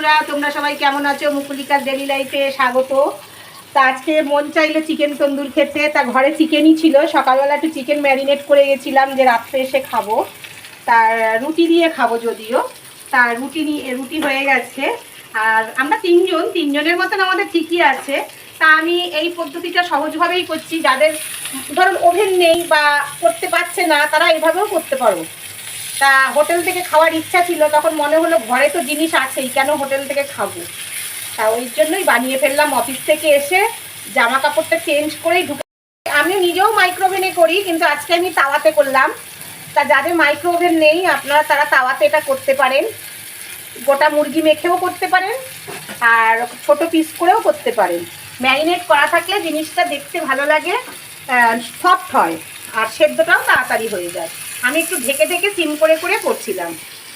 বন্ধুরা, তোমরা সবাই কেমন আছো? মুকুলিকার ডেলি লাইফে স্বাগত। তা আজকে মন চাইলো চিকেন তন্দুর খেতে। তা ঘরে চিকেনই ছিল। সকালবেলা একটু চিকেন ম্যারিনেট করে গেছিলাম যে রাত্রে এসে খাব। তার রুটি দিয়ে খাব যদিও। তার রুটি নিয়ে রুটি হয়ে গেছে। আর আমরা তিনজন তিনজনের মতন আমাদের ঠিকই আছে। তা আমি এই পদ্ধতিটা সহজভাবেই করছি। যাদের ধরুন ওভেন নেই বা করতে পারছে না, তারা এভাবেও করতে পারো। তা হোটেল থেকে খাওয়ার ইচ্ছা ছিল, তখন মনে হলো ঘরে তো জিনিস আছেই, কেন হোটেল থেকে খাব? তা ওই জন্যই বানিয়ে ফেললাম অফিস থেকে এসে জামা কাপড়টা চেঞ্জ করেই ঢুকে আমি নিজেও মাইক্রোওভেনে করি, কিন্তু আজকে আমি তাওয়াতে করলাম। তা যাদের মাইক্রোওভেন নেই, আপনারা তারা তাওয়াতে এটা করতে পারেন। গোটা মুরগি মেখেও করতে পারেন, আর ছোট পিস করেও করতে পারেন। ম্যারিনেট করা থাকলে জিনিসটা দেখতে ভালো লাগে সফট হয়, আর সেদ্ধটাও তাড়াতাড়ি হয়ে যায়। আমি একটু ঢেকে ঢেকে সিম করে করে করছিলাম।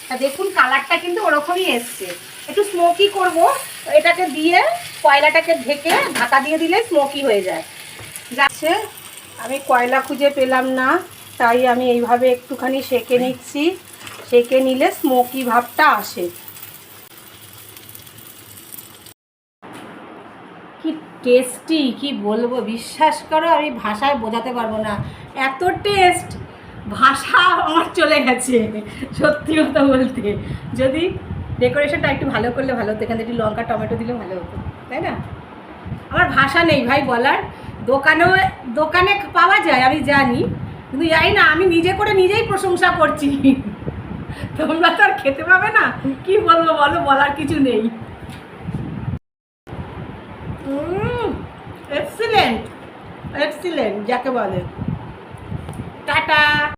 তা দেখুন কালারটা কিন্তু ওরকমই এসছে। একটু স্মোকি করব, এটাকে দিয়ে কয়লাটাকে ঢেকে ঢাকা দিয়ে দিলে স্মোকি হয়ে যায়। যাচ্ছে, আমি কয়লা খুঁজে পেলাম না, তাই আমি এইভাবে একটুখানি সেকে নিচ্ছি। সেকে নিলে স্মোকি ভাবটা আসে। কি টেস্টি কি বলব, বিশ্বাস করো, আমি ভাষায় বোঝাতে পারব না। এত টেস্ট ভাষা আমার চলে গেছে, সত্যি কথা বলতে। যদি ডেকোরেশনটা একটু ভালো করলে ভালো হতো, এখানে একটু লঙ্কা, টমেটো দিলে ভালো হতো, তাই না? আমার ভাষা নেই ভাই বলার, দোকানেও, দোকানে পাওয়া যায়, আমি জানি, কিন্তু জানি না, আমি নিজে করে নিজেই প্রশংসা করছি। তোমরা তো আর খেতে পাবে না, কি বলব বলো, বলার কিছু নেই। এক্সিলেন্ট এক্সিলেন্ট যাকে বলে। টাটা।